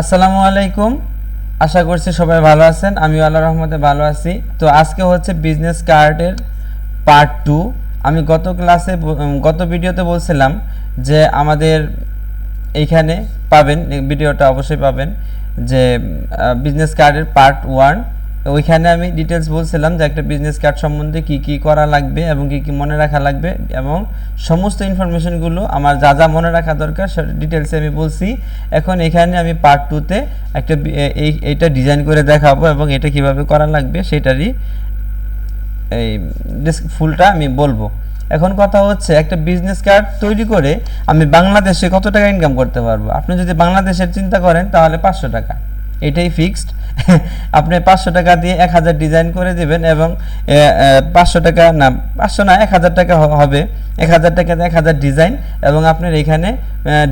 আসসালামু আলাইকুম। আশা করছি সবাই ভালো আছেন। আমি আল্লাহ রহমতে ভালো আছি। তো আজকে হচ্ছে বিজনেস কার্ডের পার্ট টু আমি গত ক্লাসে গত ভিডিওতে বলছিলাম যে আমাদের এইখানে পাবেন ভিডিওটা অবশ্যই পাবেন যে বিজনেস কার্ডের পার্ট ওয়ান ওইখানে আমি ডিটেলস বলছিলাম যে একটা বিজনেস কার্ড সম্বন্ধে কি কি করা লাগবে এবং কি কি মনে রাখা লাগবে এবং সমস্ত ইনফরমেশনগুলো আমার যা যা মনে রাখা দরকার সেটা ডিটেলসে আমি বলছি। এখন এখানে আমি পার্ট টুতে একটা এই, এইটা ডিজাইন করে দেখাবো এবং এটা কীভাবে করা লাগবে সেটারই এই ফুলটা আমি বলব। এখন কথা হচ্ছে একটা বিজনেস কার্ড তৈরি করে আমি বাংলাদেশে কত টাকা ইনকাম করতে পারব? আপনি যদি বাংলাদেশের চিন্তা করেন তাহলে পাঁচশো টাকা। এটাই ফিক্সড আপনি পাঁচশো টাকা দিয়ে এক হাজার ডিজাইন করে দিবেন এবং পাঁচশো টাকা, না, পাঁচশো না, এক হাজার টাকা হবে। এক হাজার টাকাতে এক হাজার ডিজাইন এবং আপনার এখানে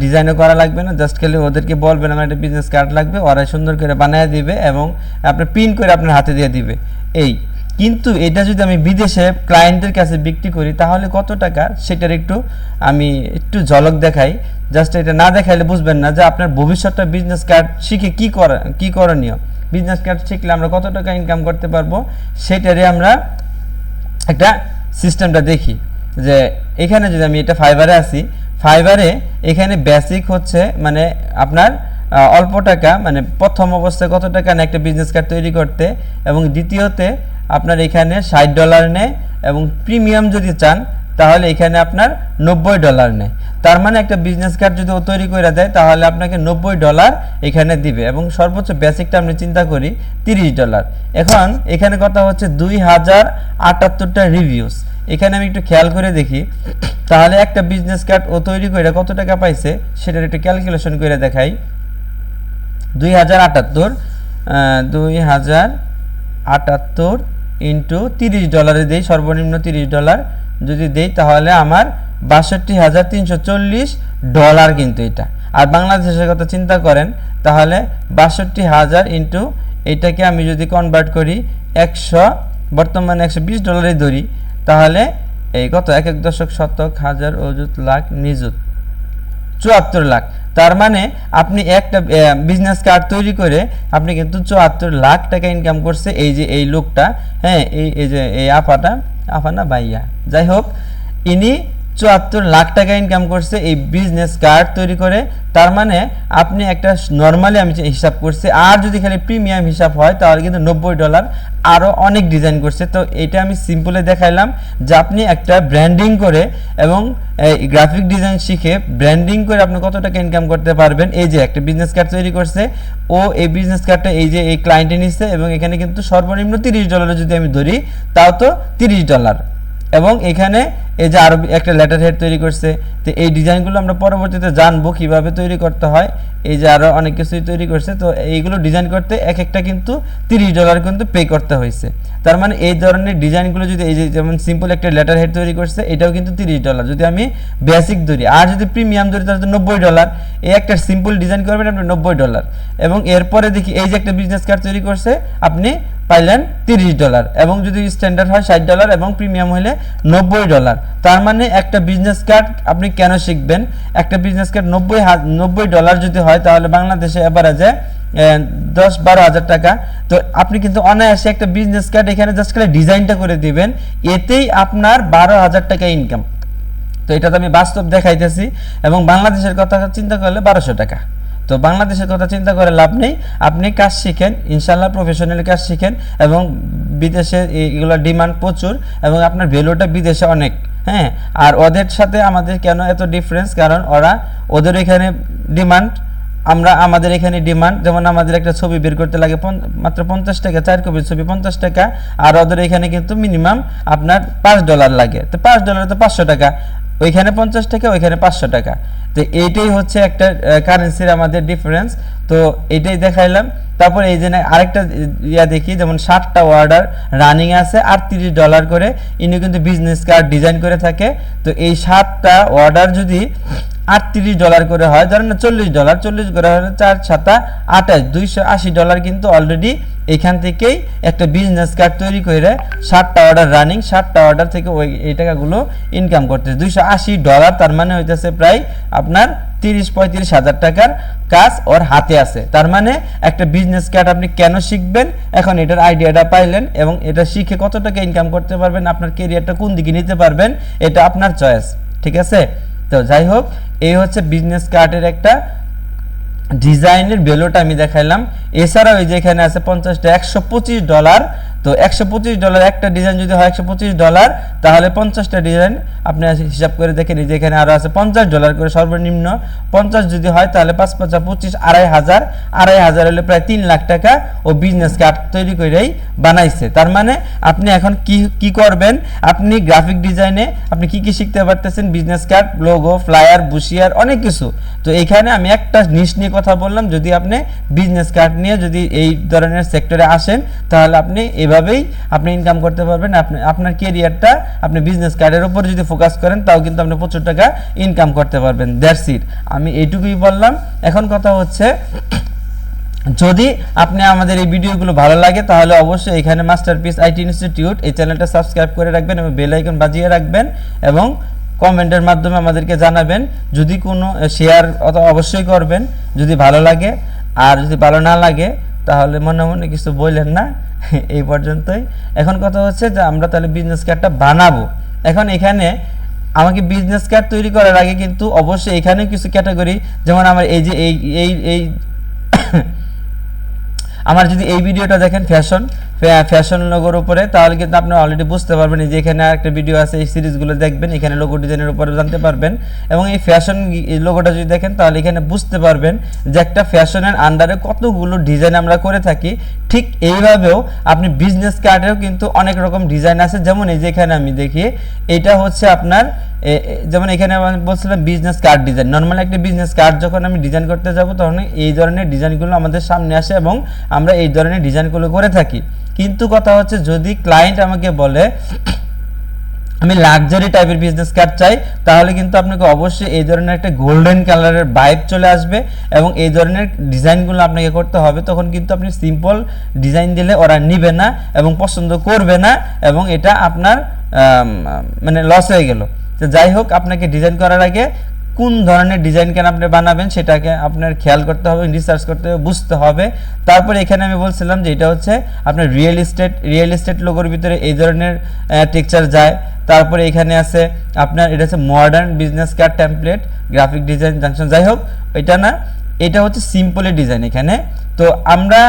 ডিজাইনও করা লাগবে না। জাস্ট খালি ওদেরকে বলবেন, আমার একটা বিজনেস কার্ড লাগবে। ওরা সুন্দর করে বানিয়ে দিবে এবং আপনার প্রিন্ট করে আপনার হাতে দিয়ে দিবে। এই। কিন্তু এটা যদি আমি বিদেশে ক্লায়েন্টের কাছে বিক্রি করি, তাহলে কত টাকা? সেটার একটু আমি একটু ঝলক দেখাই। জাস্ট এটা না দেখাইলে বুঝবেন না যে আপনার ভবিষ্যৎটা বিজনেস কার্ড শিখে কি করা, কী করণীয়? বিজনেস কার্ড শিখলে আমরা কত টাকা ইনকাম করতে পারব? সেটারে আমরা একটা সিস্টেমটা দেখি। যে এখানে যদি আমি এটা ফাইবারে আসি ফাইবারে এখানে বেসিক হচ্ছে মানে আপনার অল্প টাকা মানে প্রথম অবস্থায় কত টাকা নেয় একটা বিজনেস কার্ড তৈরি করতে এবং দ্বিতীয়তে আপনার এখানে ষাট ডলার নেয় এবং প্রিমিয়াম যদি চান তাহলে এখানে আপনার নব্বই ডলার নেয়। তার মানে একটা বিজনেস কার্ড যদি ও তৈরি করে দেয়, তাহলে আপনাকে নব্বই ডলার এখানে দিবে এবং সর্বোচ্চ বেসিকটা আমরা চিন্তা করি তিরিশ ডলার এখন এখানে কথা হচ্ছে দুই হাজার আটাত্তরটা রিভিউস এখানে আমি একটু খেয়াল করে দেখি। তাহলে একটা বিজনেস কার্ড ও তৈরি করে কত টাকা পাইছে, সেটার একটু ক্যালকুলেশন করে দেখাই। দুই হাজার আটাত্তর দুই হাজার আটাত্তর ইন্টু তিরিশ ডলারে দেই, সর্বনিম্ন তিরিশ ডলার যদি দেই, তাহলে আমার বাষট্টি হাজার তিনশো চল্লিশ ডলার কিন্তু এটা। আর বাংলাদেশের কথা চিন্তা করেন, তাহলে বাষট্টি হাজার ইন্টু এটাকে আমি যদি কনভার্ট করি একশো, বর্তমানে একশো বিশ ডলারে ধরি, তাহলে এই কত? এক এক দশক শতক, হাজার, অযুত, লাখ, নিযুত, চুয়াত্তর লাখ। তার মানে আপনি একটা বিজনেস কার্ড তৈরি করে আপনি কিন্তু চুয়াত্তর লাখ টাকা ইনকাম করছে, এই যে এই লোকটা হ্যাঁ এই এই যে, এই আপাটা আপা না ভাইয়া যাই হোক ইনি চুয়াত্তর লাখ টাকা ইনকাম করছে এই বিজনেস কার্ড তৈরি করে। তার মানে আপনি একটা নর্মালি আমি হিসাব করছি, আর যদি খালি প্রিমিয়াম হিসাব হয়, তাহলে কিন্তু নব্বই ডলার আরও অনেক ডিজাইন করছে। তো এটা আমি সিম্পলে দেখাইলাম যে আপনি একটা ব্র্যান্ডিং করে এবং গ্রাফিক ডিজাইন শিখে ব্র্যান্ডিং করে আপনি কত টাকা ইনকাম করতে পারবেন। এই যে একটা বিজনেস কার্ড তৈরি করছে, ও এই বিজনেস কার্ডটা এই যে এই ক্লায়েন্টে নিচ্ছে এবং এখানে কিন্তু সর্বনিম্ন তিরিশ ডলারে যদি আমি ধরি, তাও তো তিরিশ ডলার এবং এখানে এই যে আরও একটা লেটার হেড তৈরি করছে, তো এই ডিজাইনগুলো আমরা পরবর্তীতে জানব কীভাবে তৈরি করতে হয়। এই যে আরও অনেক কিছুই তৈরি করছে, তো এইগুলো ডিজাইন করতে এক একটা কিন্তু তিরিশ ডলার কিন্তু পে করতে হয়েছে। তার মানে এই ধরনের ডিজাইনগুলো যদি এই যে যেমন সিম্পল একটা লেটার হেড তৈরি করছে, এটাও কিন্তু তিরিশ ডলার যদি আমি বেসিক ধরি, আর যদি প্রিমিয়াম ধরি, তাহলে নব্বই ডলার এই একটা সিম্পল ডিজাইন করবেন, আপনি নব্বই ডলার এবং এরপরে দেখি, এই যে একটা বিজনেস কার্ড তৈরি করছে, আপনি পাইলেন তিরিশ ডলার এবং যদি স্ট্যান্ডার্ড হয় ষাট ডলার এবং প্রিমিয়াম হলে নব্বই ডলার। তার মানে একটা বিজনেস কার্ড আপনি কেন শিখবেন? একটা বিজনেস কার্ড নব্বই নব্বই ডলার যদি হয় তাহলে বাংলাদেশে এভারেজে দশ বারো হাজার টাকা। তো আপনি কিন্তু অনায়াসে একটা বিজনেস কার্ড এখানে জাস্ট খালি ডিজাইনটা করে দিবেন, এতেই আপনার বারো হাজার টাকা ইনকাম তো এটা তো আমি বাস্তব দেখাইতেছি এবং বাংলাদেশের কথা চিন্তা করলে বারোশো টাকা। তো বাংলাদেশের কথা চিন্তা করে লাভ নেই। আপনি কাজ শিখেন ইনশাল্লাহ প্রফেশনাল কাজ শিখেন এবং বিদেশে এগুলো ডিমান্ড প্রচুর এবং আপনার ভ্যালুটা বিদেশে অনেক হ্যাঁ? আর ওদের সাথে আমাদের কেন এত ডিফারেন্স কারণ ওরা ওদের এখানে ডিমান্ড আমরা আমাদের এখানে ডিমান্ড যেমন আমাদের একটা ছবি বের করতে লাগে মাত্র পঞ্চাশ টাকা, চার কপির ছবি পঞ্চাশ টাকা, আর ওদের এখানে কিন্তু মিনিমাম আপনার পাঁচ ডলার লাগে। তো পাঁচ ডলার তো পাঁচশো টাকা। ওইখানে পঞ্চাশ টাকা, ওইখানে পাঁচশো টাকা। তো এইটাই হচ্ছে একটা কারেন্সির আমাদের ডিফারেন্স তো এটাই দেখাইলাম। তারপর এই যে আরেকটা ইয়া দেখি, যেমন ষাটটা অর্ডার রানিং আছে, আর তিরিশ ডলার করে। ইনি কিন্তু বিজনেস কার্ড ডিজাইন করে থাকে। তো এই সাতটা অর্ডার যদি আটত্রিশ ডলার করে হয়, ধরেন না চল্লিশ ডলার চল্লিশ করে হলে চার সাতা আঠাশ, দুইশো আশি ডলার কিন্তু অলরেডি এখান থেকেই একটা বিজনেস কার্ড তৈরি করে ষাটটা অর্ডার রানিং ষাটটা অর্ডার থেকে ওই এই টাকাগুলো ইনকাম করতেছে। দুইশো আশি ডলার তার মানে হইতেছে প্রায় আপনার তিরিশ পঁয়ত্রিশ হাজার টাকার কাজ ওর হাতে আছে। তার মানে একটা বিজনেস কার্ড আপনি কেন শিখবেন? এখন এটার আইডিয়াটা পাইলেন এবং এটা শিখে কত টাকা ইনকাম করতে পারবেন? আপনার কেরিয়ারটা কোন দিকে নিতে পারবেন? এটা আপনার চয়েস ঠিক আছে? তো যাই হোক, এই হচ্ছে বিজনেস কার্ডের একটা ডিজাইনের ভ্যালুটা আমি দেখাইলাম। এছাড়াও এই যে এখানে আছে পঞ্চাশটা, একশো পঁচিশ ডলার তো একশো পঁচিশ ডলার, একটা ডিজাইন যদি হয় একশো পঁচিশ ডলার, তাহলে পঞ্চাশটা ডিজাইন আপনি হিসাব করে দেখে নিন এখানে আরও আছে পঞ্চাশ ডলার করে সর্বনিম্ন। পঞ্চাশ যদি হয় তাহলে পাঁচ পাঁচা পঁচিশ, আড়াই হাজার। আড়াই হাজার হলে প্রায় তিন লাখ টাকা ও বিজনেস কার্ড তৈরি করেই বানাইছে। তার মানে আপনি এখন কি কি করবেন? আপনি গ্রাফিক ডিজাইনে আপনি কি কি শিখতে পারতেছেন? Business card logo flyer brochure অনেক কিছু। তো এখানে আমি একটা জিনিস নিয়ে কথা বললাম। যদি আপনি বিজনেস কার্ড নিয়ে যদি এই ধরনের সেক্টরে আসেন, তাহলে আপনি এভাবেই আপনি ইনকাম করতে পারবেন। আপনি, আপনার কেরিয়ারটা আপনি বিজনেস কার্ডের উপর যদি ফোকাস করেন, তাও কিন্তু আপনি প্রচুর টাকা ইনকাম করতে পারবেন। দ্যাটস ইট আমি এইটুকুই বললাম। এখন কথা হচ্ছে, যদি আপনি আমাদের এই ভিডিওগুলো ভালো লাগে, তাহলে অবশ্যই এখানে মাস্টার মাস্টারপিস আইটি ইনস্টিটিউট এই চ্যানেলটা সাবস্ক্রাইব করে রাখবেন এবং বেল আইকন বাজিয়ে রাখবেন এবং কমেন্টের মাধ্যমে আমাদেরকে জানাবেন। যদি কোনো শেয়ার অথবা অবশ্যই করবেন। যদি ভালো লাগে, আর যদি ভালো না লাগে তাহলে মনে মনে কিছু বললেন না? এই পর্যন্তই। এখন কথা হচ্ছে যে আমরা তাহলে বিজনেস কার্ডটা বানাবো। এখন এখানে আমাকে বিজনেস কার্ড তৈরি করার আগে কিন্তু অবশ্যই এখানেও কিছু ক্যাটাগরি যেমন আমার এই যে এই এই এই আমার যদি এই ভিডিওটা দেখেন ফ্যাশন ফ্যাশন লোগোর উপরে, তাহলে কিন্তু আপনি অলরেডি বুঝতে পারবেন যে এখানে একটা ভিডিও আছে, এই সিরিজগুলো দেখবেন, এখানে লোগো ডিজাইনের উপরে জানতে পারবেন। এবং এই ফ্যাশন লোগোটা যদি দেখেন, তাহলে এখানে বুঝতে পারবেন যে একটা ফ্যাশনের আন্ডারে কতগুলো ডিজাইন আমরা করে থাকি। ঠিক এইভাবেও আপনি বিজনেস কার্ডেও কিন্তু অনেক রকম ডিজাইন আছে। যেমন এই যে এখানে আমি দেখি, এটা হচ্ছে আপনার যেমন এখানে বলছিলাম বিজনেস কার্ড ডিজাইন নর্মাল একটা বিজনেস কার্ড যখন আমি ডিজাইন করতে যাব, তখন এই ধরনের ডিজাইনগুলো আমাদের সামনে আসে এবং আমরা এই ধরনের ডিজাইনগুলো করে থাকি। কিন্তু কথা হচ্ছে যদি ক্লায়েন্ট আমাকে বলে, আমি লাক্সারি টাইপের বিজনেস কার্ড চাই, তাহলে কিন্তু আপনাকে অবশ্যই এই ধরনের একটা গোল্ডেন কালারের বাইক চলে আসবে এবং এই ধরনের ডিজাইনগুলো আপনাকে করতে হবে। তখন কিন্তু আপনি সিম্পল ডিজাইন দিলে ওরা নিবে না এবং পছন্দ করবে না এবং এটা আপনার মানে লস হয়ে গেল। তো যাই হোক, আপনাকে ডিজাইন করার আগে কোন ধরনের ডিজাইন কেন আপনি বানাবেন সেটাকে আপনার খেয়াল করতে হবে রিসার্চ করতে হবে, বুঝতে হবে। তারপরে এখানে আমি বলছিলাম যে এটা হচ্ছে আপনার রিয়েল এস্টেট রিয়েল এস্টেট লোগোর ভিতরে এই ধরনের টেক্সচার যায়। তারপরে এখানে আছে আপনার, এটা হচ্ছে modern business card template graphic design junction যাই হোক, এটা না, এটা হচ্ছে সিম্পলের ডিজাইন এখানে। তো আমরা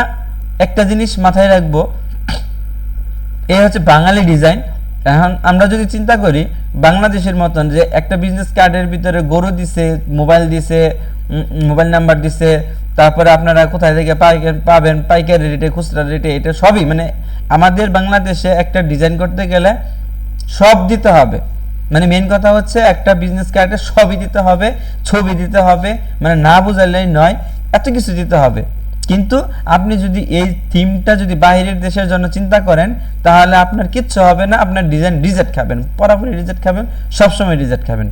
একটা জিনিস মাথায় রাখব, এই হচ্ছে বাঙালি ডিজাইন এখন আমরা যদি চিন্তা করি, বাংলাদেশের মতন যে একটা বিজনেস কার্ডের ভিতরে গরু দিছে মোবাইল দিছে মোবাইল নাম্বার দিছে, তারপরে আপনারা কোথায় থেকে পাবেন, পাইকারি রেটে খুচরা রেটে এটা সবই মানে আমাদের বাংলাদেশে একটা ডিজাইন করতে গেলে সব দিতে হবে। মানে মেন কথা হচ্ছে একটা বিজনেস কার্ডে সবই দিতে হবে, ছবি দিতে হবে মানে না বোঝালেই নয়, এত কিছু দিতে হবে। কিন্তু আপনি যদি এই থিমটা যদি বাইরের দেশের জন্য চিন্তা করেন, তাহলে আপনার কিচ্ছু হবে না, আপনার ডিজাইন রিজেক্ট খাবেন, পরাপরি রিজেক্ট খাবেন, সবসময় রিজেক্ট খাবেন।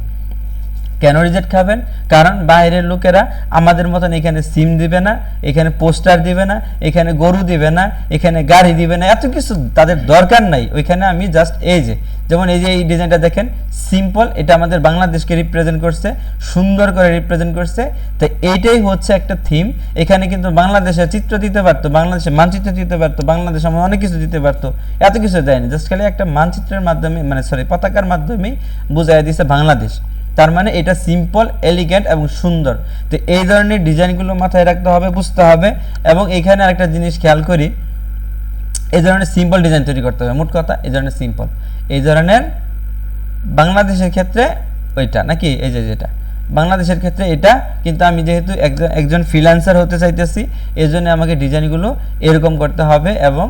কেন রিজেক্ট খাবেন? কারণ বাইরের লোকেরা আমাদের মতন এখানে সিম দিবে না, এখানে পোস্টার দিবে না, এখানে গরু দিবে না, এখানে গাড়ি দিবে না, এত কিছু তাদের দরকার নাই। ওইখানে আমি জাস্ট এই যে, যেমন এই যে এই ডিজাইনটা দেখেন সিম্পল এটা আমাদের বাংলাদেশকে রিপ্রেজেন্ট করছে, সুন্দর করে রিপ্রেজেন্ট করছে। তো এইটাই হচ্ছে একটা থিম এখানে কিন্তু বাংলাদেশের চিত্র দিতে পারতো, বাংলাদেশের মানচিত্র দিতে পারতো, বাংলাদেশ আমার অনেক কিছু দিতে পারতো, এত কিছু দেয়নি। জাস্ট খালি একটা মানচিত্রের মাধ্যমে মানে সরি পতাকার মাধ্যমেই বুঝাই দিছে বাংলাদেশ। তার মানে এটা সিম্পল এলিগেন্ট এবং সুন্দর। তো এই ধরনের ডিজাইনগুলো মাথায় রাখতে হবে, বুঝতে হবে। এবং এখানে আরেকটা জিনিস খেয়াল করি, এই ধরনের সিম্পল ডিজাইন তৈরি করতে হবে। মোট কথা, এই ধরনের সিম্পল এই ধরনের বাংলাদেশের ক্ষেত্রে ওইটা, নাকি? এই যে যেটা। বাংলাদেশের ক্ষেত্রে এটা, কিন্তু আমি যেহেতু একজন একজন ফ্রিল্যান্সার হতে চাইতেছি এই জন্য আমাকে ডিজাইনগুলো এরকম করতে হবে এবং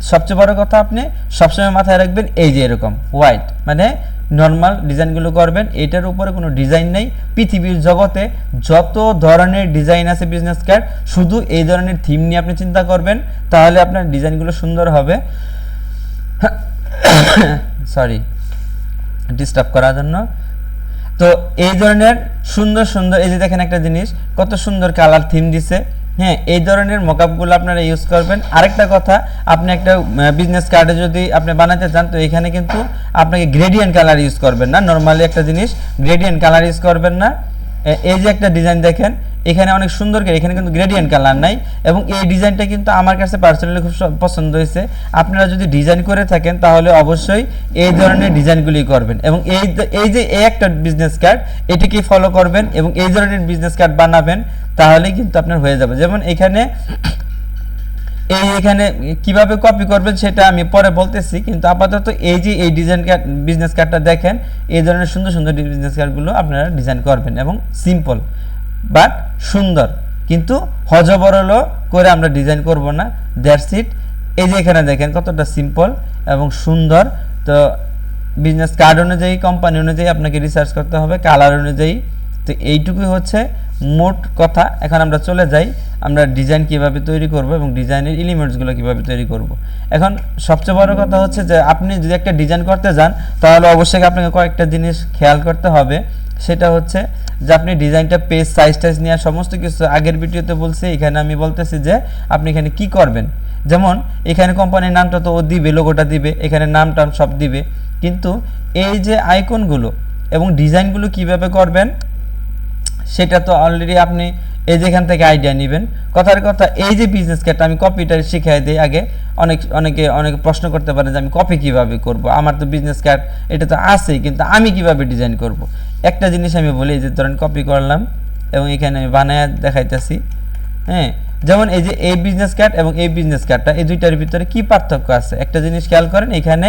সবচেয়ে বড় কথা আপনি সবসময় মাথায় রাখবেন এই যে এরকম হোয়াইট মানে নর্মাল ডিজাইনগুলো করবেন, এটার উপরে কোনো ডিজাইন নেই। পৃথিবীর জগতে যত ধরনের ডিজাইন আছে বিজনেস কার্ড শুধু এই ধরনের থিম নিয়ে আপনি চিন্তা করবেন, তাহলে আপনার ডিজাইনগুলো সুন্দর হবে। সরি ডিস্টার্ব করার জন্য। তো এই ধরনের সুন্দর সুন্দর, এই যে দেখেন একটা জিনিস, কত সুন্দর কালার থিম দিছে। হ্যাঁ এই ধরনের মকআপগুলো আপনারা ইউজ করবেন। আরেকটা কথা, আপনি একটা বিজনেস কার্ডে যদি আপনি বানাতে চান, তো এখানে কিন্তু আপনাকে গ্রেডিয়েন্ট কালার ইউজ করবেন না। নর্মালি একটা জিনিস গ্রেডিয়েন্ট কালার ইউজ করবেন না। এই যে একটা ডিজাইন দেখেন, এখানে অনেক সুন্দর করে, এখানে কিন্তু গ্রেডিয়েন্ট কালার নাই, এবং এই ডিজাইনটা কিন্তু আমার কাছে পার্সোনালি খুব পছন্দ হয়েছে। আপনারা যদি ডিজাইন করে থাকেন, তাহলে অবশ্যই এই ধরনের ডিজাইনগুলি করবেন। এবং এই এই যে এই একটা বিজনেস কার্ড এটিকে ফলো করবেন এবং এই ধরনের বিজনেস কার্ড বানাবেন, তাহলেই কিন্তু আপনার হয়ে যাবে। যেমন এখানে এই এখানে কীভাবে কপি করবেন সেটা আমি পরে বলতেছি, কিন্তু আপাতত এই যে এই ডিজাইন কার্ড বিজনেস কার্ডটা দেখেন, এই ধরনের সুন্দর সুন্দর বিজনেস কার্ডগুলো আপনারা ডিজাইন করবেন এবং সিম্পল বাট সুন্দর। কিন্তু হজবরল করে আমরা ডিজাইন করব না দ্যাটস ইট এই যে এখানে দেখেন কতটা সিম্পল এবং সুন্দর। তো বিজনেস কার্ড অনুযায়ী কোম্পানি অনুযায়ী আপনাকে রিসার্চ করতে হবে কালার অনুযায়ী। তো এইটুকুই হচ্ছে মোট কথা, এখন আমরা চলে যাই, আমরা ডিজাইন কীভাবে তৈরি করব এবং ডিজাইনের এলিমেন্টসগুলো কীভাবে তৈরি করব। এখন সবচেয়ে বড় কথা হচ্ছে যে, আপনি যদি একটা ডিজাইন করতে যান, তাহলে অবশ্যই আপনাকে কয়েকটা জিনিস খেয়াল করতে হবে। সেটা হচ্ছে যে, আপনি ডিজাইনটা পেজ সাইজ টাইজ নেওয়া সমস্ত কিছু আগের ভিডিওতে বলছি, এখানে আমি বলতেছি যে, আপনি এখানে কি করবেন? যেমন, এখানে কোম্পানির নামটা তো ও দিবে লোগোটা দিবে, এখানে নাম টাম সব দিবে। কিন্তু এই যে আইকনগুলো এবং ডিজাইনগুলো কীভাবে করবেন? সেটা তো অলরেডি আপনি এই যেখান থেকে আইডিয়া নেবেন। কথার কথা, এই যে বিজনেস কার্ডটা আমি কপিটা শিখাই দিই আগে। অনেক, অনেকে অনেকে প্রশ্ন করতে পারে যে আমি কপি কীভাবে করব? আমার তো বিজনেস কার্ড এটা তো আছেই, কিন্তু আমি কীভাবে ডিজাইন করব? একটা জিনিস আমি বলি, এই যে ধরেন কপি করলাম এবং এখানে আমি বানায় দেখাইতেছি হ্যাঁ? যেমন এই যে, এই বিজনেস কার্ড এবং এই বিজনেস কার্ডটা এই দুইটার ভিতরে কি পার্থক্য আছে? একটা জিনিস খেয়াল করেন, এখানে,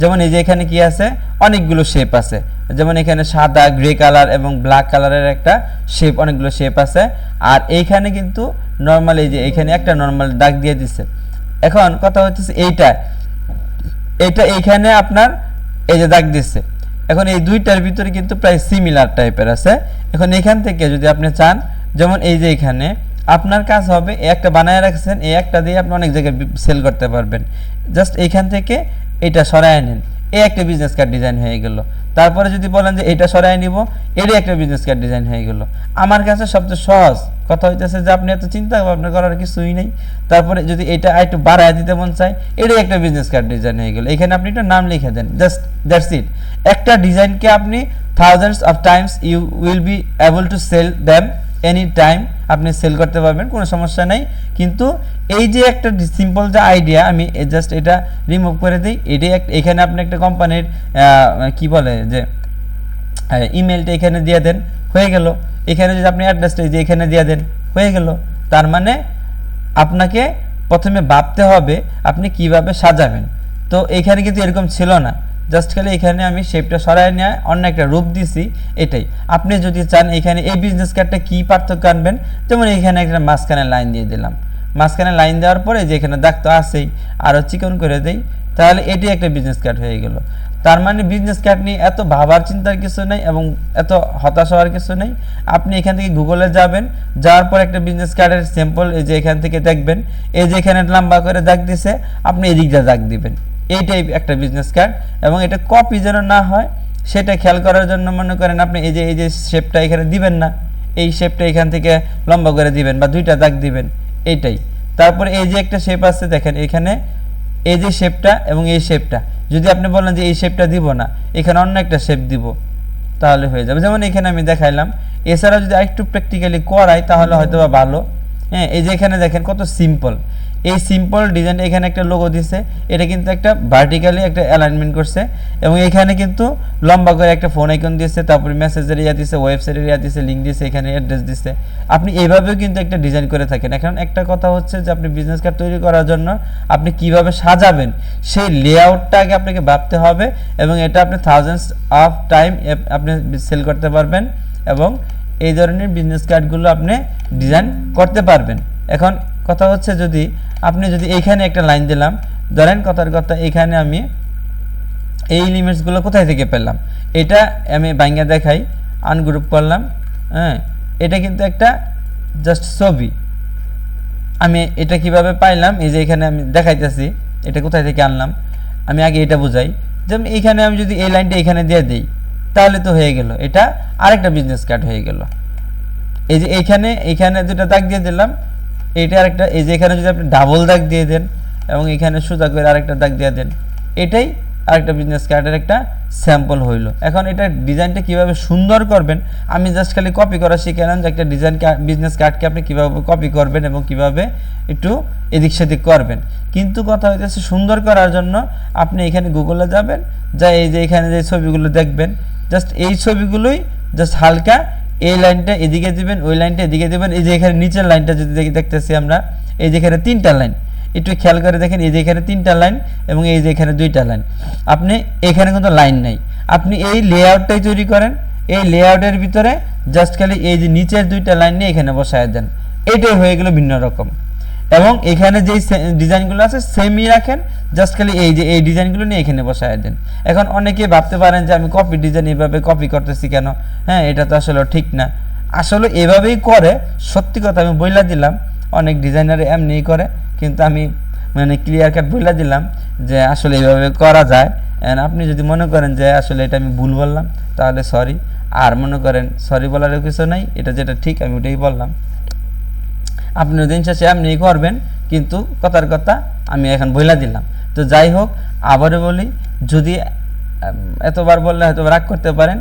যেমন এই যে এখানে কি আছে? অনেকগুলো শেপ আছে। যেমন এখানে সাদা গ্রে কালার এবং ব্ল্যাক কালারের একটা শেপ অনেকগুলো শেপ আছে। আর এইখানে কিন্তু নর্মাল এই যে এখানে একটা নর্মাল দাগ দিয়ে দিছে। এখন কথা হচ্ছে এইটা। এটা এইখানে আপনার এই যে দাগ দিচ্ছে এখন এই দুইটার ভিতরে কিন্তু প্রায় সিমিলার টাইপের আছে। এখন এখান থেকে যদি আপনি চান, যেমন এই যে এখানে, আপনার কাজ হবে এই একটা বানায় রাখছেন, এই একটা দিয়ে আপনি অনেক জায়গায় সেল করতে পারবেন। জাস্ট এইখান থেকে এটা সরায় নেন। এই একটা বিজনেস কার্ড ডিজাইন হয়ে গেল। তারপরে যদি বলেন যে এটা সরাই নিব, এরই একটা বিজনেস কার্ড ডিজাইন হয়ে গেল। আমার কাছে সবচেয়ে সহজ কথা হইতেছে যে আপনি এত চিন্তা ভাবনা করার কিছুই নেই। তারপরে যদি এটা একটু বাড়ায় দিতে মন চায় এটাই একটা বিজনেস কার্ড ডিজাইন হয়ে গেল। এখানে আপনি একটা নাম লিখে দেন জাস্ট দ্যাটস ইট একটা ডিজাইনকে আপনি thousands of times you will be able to sell them any time আপনি সেল করতে পারবেন, কোনো সমস্যা নেই। কিন্তু এই যে একটা সিম্পল যে আইডিয়া আমি জাস্ট এটা রিমুভ করে দিই, এটাই এখানে আপনি একটা কোম্পানির কি বলে যে ইমেলটা এখানে দিয়ে দেন, হয়ে গেল। এখানে যদি আপনি অ্যাড্রেসটা যে এখানে দিয়ে দেন, হয়ে গেল। তার মানে আপনাকে প্রথমে ভাবতে হবে আপনি কীভাবে সাজাবেন। তো এখানে কিন্তু এরকম ছিল না। জাস্ট খালি এখানে আমি শেপটা সরাই নিয়ে অন্য একটা রূপ দিছি, এটাই। আপনি যদি চান এখানে এই বিজনেস কার্ডটা কী পার্থক্য আনবেন, যেমন এখানে একটা মাঝখানে লাইন দিয়ে দিলাম। মাঝখানে লাইন দেওয়ার পরে যে এখানে দাগ তো আছেই আরও চিকন করে দেই, তাহলে এটি একটা বিজনেস কার্ড হয়ে গেল। তার মানে বিজনেস কার্ড নিয়ে এত ভাবার চিন্তার কিছু নেই এবং এত হতাশ হওয়ার কিছু নেই। আপনি এখান থেকে গুগলে যাবেন, যাওয়ার পর একটা বিজনেস কার্ডের স্যাম্পল এই যে এখান থেকে দেখবেন, এই যে এখানে লম্বা করে দাগ দিছে, আপনি এদিকটা দাগ দিবেন। এইটাই একটা বিজনেস কার্ড এবং এটা কপি যেন না হয়, সেটা খেয়াল করার জন্য মনে করেন আপনি এই যে এই যে শেপটা এখানে দিবেন না, এই শেপটা এখান থেকে লম্বা করে দিবেন বা দুইটা দাগ দিবেন, এইটাই। তারপরে এই যে একটা শেপ আছে, দেখেন এখানে এই যে শেপটা এবং এই শেপটা যদি আপনি বলেন যে এই শেপটা দিব না, এখানে অন্য একটা শেপ দিব, তাহলে হয়ে যাবে। যেমন এখানে আমি দেখাইলাম এছাড়া যদি আরেকটু প্র্যাকটিক্যালি করাই, তাহলে হয়তো বা ভালো। হ্যাঁ এই যে এখানে দেখেন কত সিম্পল এই সিম্পল ডিজাইন এখানে একটা লোগো দিছে। এটা কিন্তু একটা ভার্টিক্যালি একটা অ্যালাইনমেন্ট করছে। এবং এখানে কিন্তু লম্বা করে একটা ফোন আইকন দিয়েছে তারপরে মেসেজের ইয়া দিছে ওয়েবসাইটের ইয়া দিছে লিঙ্ক দিছে, এখানে অ্যাড্রেস দিছে। আপনি এইভাবেও কিন্তু একটা ডিজাইন করে থাকেন। এখন একটা কথা হচ্ছে যে আপনি বিজনেস কার্ড তৈরি করার জন্য আপনি কীভাবে সাজাবেন, সেই লেআউটটা আগে আপনাকে ভাবতে হবে এবং এটা আপনি থাউজেন্ডস অফ টাইম আপনি সেল করতে পারবেন এবং এই ধরনের বিজনেস কার্ডগুলো আপনি ডিজাইন করতে পারবেন। এখন কথা হচ্ছে যদি আপনি যদি এইখানে একটা লাইন দিলাম, ধরেন কথার কথা এখানে আমি এই লিমিটসগুলো কোথায় থেকে পেলাম? এটা আমি বাইঙ্গা দেখাই আনগ্রুপ করলাম হ্যাঁ এটা কিন্তু একটা জাস্ট ছবি। আমি এটা কীভাবে পাইলাম? এই যে এখানে আমি দেখাইতেছি, এটা কোথায় থেকে আনলাম? আমি আগে এটা বুঝাই, যেমন এইখানে আমি যদি এই লাইনটা এখানে দিয়ে দিই, তাহলে তো হয়ে গেল। এটা আরেকটা বিজনেস কার্ড হয়ে গেল। এই যে এইখানে এইখানে দুটা দাগ দিয়ে দিলাম এইটা আরেকটা, এই যে এখানে যদি আপনি ডাবল দাগ দিয়ে দেন এবং এখানে সোজা করে আরেকটা দাগ দিয়ে দেন, এটাই আরেকটা বিজনেস কার্ডের একটা স্যাম্পল হইল। এখন এটা ডিজাইনটা কীভাবে সুন্দর করবেন, আমি জাস্ট খালি কপি করা শিখালাম যে একটা ডিজাইন বিজনেস কার্ডকে আপনি কীভাবে কপি করবেন এবং কীভাবে একটু এদিক সেদিক করবেন। কিন্তু কথা হইতেছে সুন্দর করার জন্য আপনি এখানে গুগলে যাবেন, যা এই যে এখানে যে ছবিগুলো দেখবেন জাস্ট এই ছবিগুলোই জাস্ট হালকা এই লাইনটা এদিকে দিবেন, ওই লাইনটা এদিকে দিবেন। এই যে এখানে নিচের লাইনটা যদি দেখি, দেখতেছি আমরা, এই যে এখানে তিনটা লাইন। একটু খেয়াল করে দেখেন, এই যে এখানে তিনটা লাইন এবং এই যে এখানে দুইটা লাইন। আপনি, এখানে কিন্তু লাইন নাই। আপনি এই লেআউটটাই তৈরি করেন, এই লেআউটের ভিতরে জাস্ট খালি এই যে নিচের দুইটা লাইন নিয়ে এখানে বসায় দেন। এটাই হয়ে গেল ভিন্ন রকম। এবং এখানে যেই ডিজাইনগুলো আছে সেমই রাখেন। জাস্ট খালি এই যে এই ডিজাইনগুলো নিয়ে এখানে বসায় দেন। এখন অনেকে ভাবতে পারেন যে আমি কপি ডিজাইন এভাবে কপি করতেছি কেন? হ্যাঁ এটা তো আসলে ঠিক না। আসলে এভাবেই করে, সত্যি কথা আমি বইলা দিলাম। অনেক ডিজাইনার এমনিই করে, কিন্তু আমি মানে ক্লিয়ার কাট বইলা দিলাম যে আসলে এইভাবে করা যায়। And আপনি যদি মনে করেন যে আসলে এটা আমি ভুল বললাম, তাহলে সরি আর মনে করেন সরি বলারও কিছু নাই, এটা যেটা ঠিক আমি ওটাই বললাম। আপনি দিন শেষে আপনি করবেন, কিন্তু কথার কথা আমি এখন বইলা দিলাম। তো যাই হোক, আবারও বলি, যদি এতবার বললে হয়তো রাগ করতে পারেন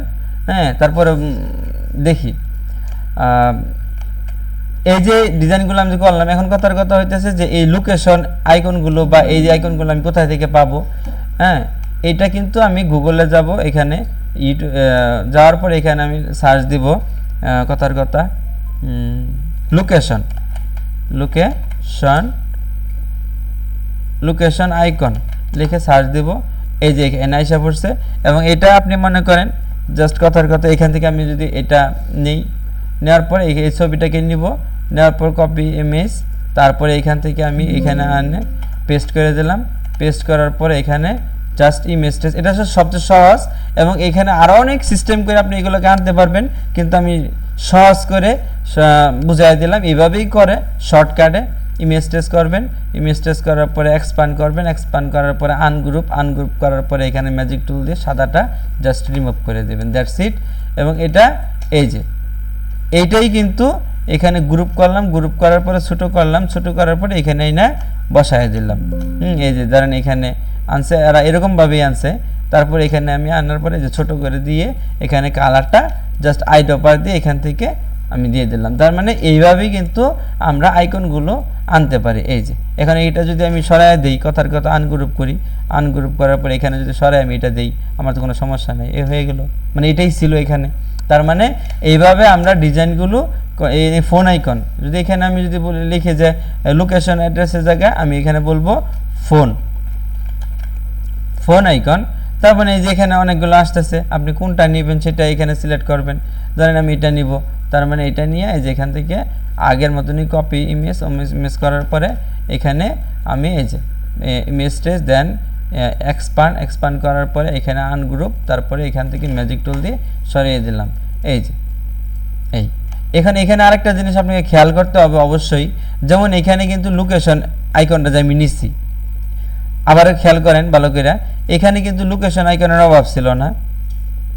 হ্যাঁ তারপরে দেখি। এই যে ডিজাইনগুলো আমি করলাম, এখন কথার কথা হইতেছে যে এই লোকেশন আইকনগুলো বা এই যে আইকনগুলো আমি কোথায় থেকে পাবো হ্যাঁ এটা কিন্তু আমি গুগলে যাব, এখানে ইউটিউব যাওয়ার পর এখানে আমি সার্চ দিব কথার কথা লোকেশন লোকেশন লোকেশন আইকন লিখে সার্চ দিব। এই যে এখানে আইসা পড়ছে। এবং এটা আপনি মনে করেন জাস্ট কথার কথা, এখান থেকে আমি যদি এটা নেই, নেওয়ার পর এই ছবিটাকে নিব। নেওয়ার পর কপি ইমেজ তারপরে এখান থেকে আমি এখানে আনে পেস্ট করে দিলাম। পেস্ট করার পর এখানে জাস্ট ইমেজ টেস্ট এটা সবচেয়ে সহজ। এবং এখানে আরও অনেক সিস্টেম করে আপনি এগুলোকে আনতে পারবেন। কিন্তু আমি সহজ করে বুঝাই দিলাম। এইভাবেই করে শর্টকাটে ইমেজ টেস্ট করবেন। ইমেজ টেস্ট করার পরে এক্সপান্ড করবেন। এক্সপান্ড করার পরে আনগ্রুপ আনগ্রুপ করার পরে এখানে ম্যাজিক টুল দিয়ে সাদাটা জাস্ট রিমুভ করে দেবেন। দ্যাটস ইট এবং এটা এই যে, এইটাই কিন্তু এখানে গ্রুপ করলাম। গ্রুপ করার পরে ছোট করলাম। ছোট করার পরে এখানে না বসায় দিলাম। হুম, এই যে ধরেন এখানে আনছে, এরা এরকমভাবেই আনছে। তারপর এখানে আমি আনার পরে যে ছোট করে দিয়ে এখানে কালারটা জাস্ট আই ডপার দিয়ে এখান থেকে আমি দিয়ে দিলাম। তার মানে এইভাবেই কিন্তু আমরা আইকনগুলো আনতে পারি। এই যে, এখানে এটা যদি আমি সরাই দিই, কথার কথা আনগ্রুপ করি আনগ্রুপ করার পরে এখানে যদি সরাই আমি এটা দিই, আমার তো কোনো সমস্যা নেই। এ হয়ে গেল। মানে এটাই ছিল এখানে। তার মানে এইভাবে আমরা ডিজাইনগুলো এই ফোন আইকন যদি এখানে আমি যদি বলি, লিখে যে লোকেশন অ্যাড্রেসের জায়গায় আমি এখানে বলব ফোন ফোন আইকন তারপরে এই যে এখানে অনেকগুলো আসতেছে, আপনি কোনটা নেবেন সেটা এখানে সিলেক্ট করবেন। ধরেন আমি এটা নিব, তার মানে এটা নিয়ে এই যে এখান থেকে আগের মতনই কপি ইমেজ ইমেজ করার পরে এখানে আমি এই যে ইমেজ টেস দেন এক্সপান্ড এক্সপান্ড করার পরে এখানে আনগ্রুপ তারপরে এখান থেকে ম্যাজিক টুল দিয়ে সরিয়ে দিলাম। এই যে, এই। এখানে এখানে আরেকটা জিনিস আপনাকে খেয়াল করতে হবে অবশ্যই, যেমন এখানে কিন্তু লোকেশন আইকনটা যে আমি নিচ্ছি আবারও খেয়াল করেন বালকেরা, এখানে কিন্তু লোকেশন আইকনের অভাব ছিল না।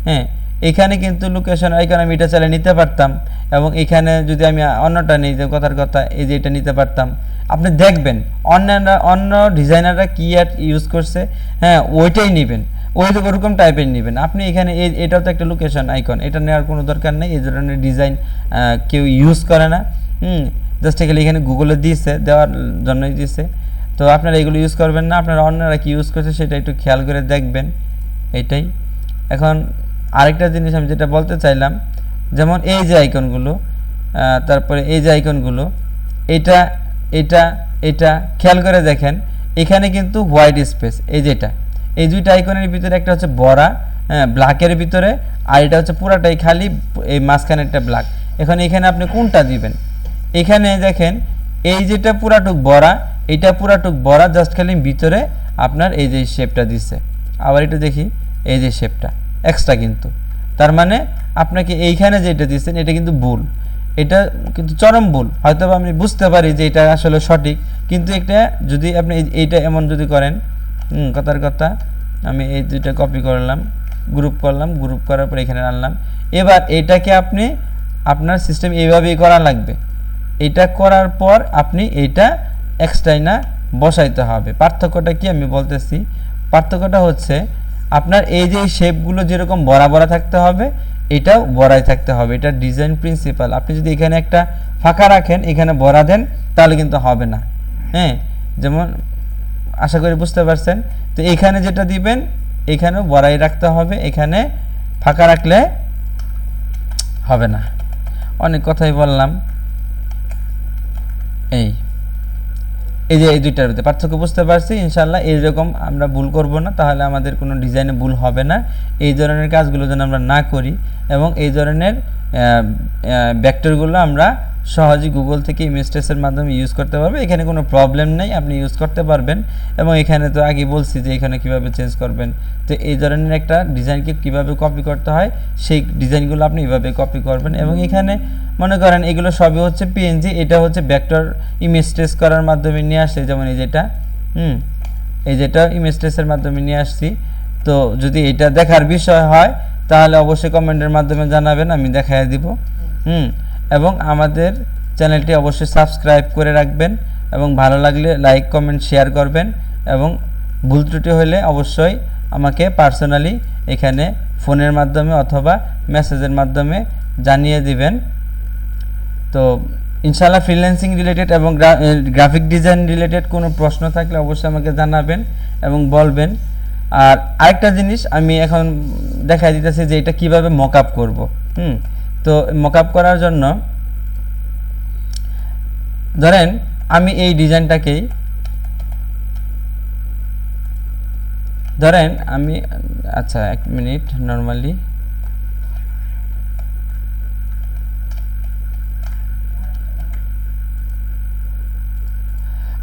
হ্যাঁ এখানে কিন্তু লোকেশন আইকন আমি এটা চালিয়ে নিতে পারতাম এবং এখানে যদি আমি অন্যটা নিই যে কথার কথা, এই যে এটা নিতে পারতাম। আপনি দেখবেন, অন্যান্য, অন্য ডিজাইনাররা কী অ্যাড ইউজ করছে? হ্যাঁ ওইটাই নেবেন। ওই ওরকম টাইপের নেবেন। আপনি এখানে এই, এটাও তো একটা লোকেশন আইকন এটা নেওয়ার কোনো দরকার নেই। এই ধরনের ডিজাইন কেউ ইউজ করে না। হুম জাস্ট এখানে এখানে গুগলে দিয়েছে, দেওয়ার জন্যই দিয়েছে। তো আপনারা এগুলো ইউজ করবেন না, আপনারা অন্যরা কি ইউজ করছে সেটা একটু খেয়াল করে দেখবেন, এটাই। এখন আরেকটা জিনিস আমি যেটা বলতে চাইলাম, যেমন এই যে আইকনগুলো তারপরে এই যে আইকনগুলো এটা এটা এটা, খেয়াল করে দেখেন, এখানে কিন্তু হোয়াইট স্পেস এই যেটা এই দুইটা আইকনের ভিতরে একটা হচ্ছে বড়া হ্যাঁ ব্ল্যাকের ভিতরে, আর এটা হচ্ছে পুরাটাই খালি, এই মাঝখানে একটা ব্ল্যাক এখন এখানে আপনি কোনটা দিবেন? এখানে দেখেন এই যেটা পুরাটুক বড়া, এটা পুরাটুক বড়া জাস্ট খালি ভিতরে আপনার এই যে শেপটা দিছে। আবার একটু দেখি, এই যে শেপটা এক্সট্রা কিন্তু। তার মানে আপনাকে এইখানে যেটা দিচ্ছেন এটা কিন্তু ভুল। এটা কিন্তু চরম ভুল। হয়তো আমি বুঝতে পারি যে এটা আসলে সঠিক, কিন্তু এটা যদি আপনি এইটা এমন যদি করেন কথার কথা, আমি এই দুইটা কপি করলাম গ্রুপ করলাম গ্রুপ করার পর এখানে আনলাম। এবার এটাকে আপনি আপনার সিস্টেম এইভাবেই করা লাগবে। এটা করার পর আপনি এইটা এক্সট্রাই না বসাইতে হবে। পার্থক্যটা কি আমি বলতেছি? পার্থক্যটা হচ্ছে আপনার এই যে শেপগুলো যেরকম বড়া বড়া থাকতে হবে, এটাও বড়াই থাকতে হবে। এটা ডিজাইন প্রিন্সিপাল আপনি যদি এখানে একটা ফাঁকা রাখেন, এখানে বড়া দেন, তাহলে কিন্তু হবে না। হ্যাঁ? যেমন আশা করি বুঝতে পারছেন? তো এখানে যেটা দিবেন, এখানেও বড়াই রাখতে হবে, এখানে ফাঁকা রাখলে হবে না। অনেক কথাই বললাম। এই এই যে এই দুইটার মধ্যে পার্থক্য বুঝতে পারছি ইনশাল্লাহ এইরকম আমরা ভুল করব না, তাহলে আমাদের কোনো ডিজাইনে ভুল হবে না। এই ধরনের কাজগুলো যেন আমরা না করি এবং এই ধরনের ভেক্টরগুলো আমরা সহজেই গুগল থেকে ইমেজ টেস্টের মাধ্যমে ইউজ করতে পারব। এখানে কোনো প্রবলেম নেই, আপনি ইউজ করতে পারবেন। এবং এখানে তো আগে বলছি যে এখানে কীভাবে চেঞ্জ করবেন। তো এই ধরনের একটা ডিজাইনকে কীভাবে কপি করতে হয়, সেই ডিজাইনগুলো আপনি এইভাবে কপি করবেন। এবং এখানে মনে করেন এগুলো সবই হচ্ছে পিএনজি এটা হচ্ছে ভেক্টর ইমেজ করার মাধ্যমে নিয়ে আসছে যেমন এই যেটা, হুম, এই যেটা ইমেজ মাধ্যমে নিয়ে আসছি। তো যদি এটা দেখার বিষয় হয় তাহলে অবশ্যই কমেন্টের মাধ্যমে জানাবেন, আমি দেখাই দিব। হুম, এবং আমাদের চ্যানেলটি অবশ্যই সাবস্ক্রাইব করে রাখবেন এবং ভালো লাগলে লাইক, কমেন্ট, শেয়ার করবেন এবং ভুল ত্রুটি হলে অবশ্যই আমাকে পার্সোনালি এখানে ফোনের মাধ্যমে অথবা মেসেজের মাধ্যমে জানিয়ে দিবেন। তো ইনশাল্লাহ ফ্রিল্যান্সিং রিলেটেড এবং গ্রাফিক ডিজাইন রিলেটেড কোনো প্রশ্ন থাকলে অবশ্যই আমাকে জানাবেন এবং বলবেন। আর আরেকটা জিনিস আমি এখন দেখাই দিতেছি যে এটা কীভাবে মক আপ করব, হুম? তো মক আপ করার জন্য ধরেন আমি এই ডিজাইনটাকেই ধরেন আমি আচ্ছা এক মিনিট নর্মালি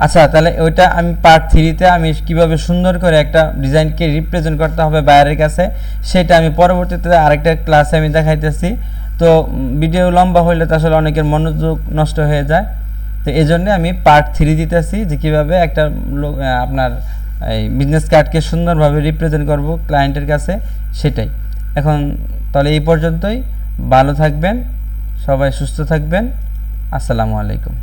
আচ্ছা তাহলে ওইটা আমি পার্ট থ্রিতে আমি কীভাবে সুন্দর করে একটা ডিজাইনকে রিপ্রেজেন্ট করতে হবে বাইরের কাছে, সেটা আমি পরবর্তীতে আরেকটা ক্লাসে আমি দেখাইতেছি। তো ভিডিও লম্বা হইলে তো আসলে অনেকের মনোযোগ নষ্ট হয়ে যায়। তো এই জন্যে আমি পার্ট থ্রি দিতেছি যে কীভাবে একটা আপনার এই বিজনেস কার্ডকে সুন্দরভাবে রিপ্রেজেন্ট করব ক্লায়েন্টের কাছে, সেটাই। এখন, তাহলে এই পর্যন্তই। ভালো থাকবেন, সবাই সুস্থ থাকবেন। আসসালামু আলাইকুম।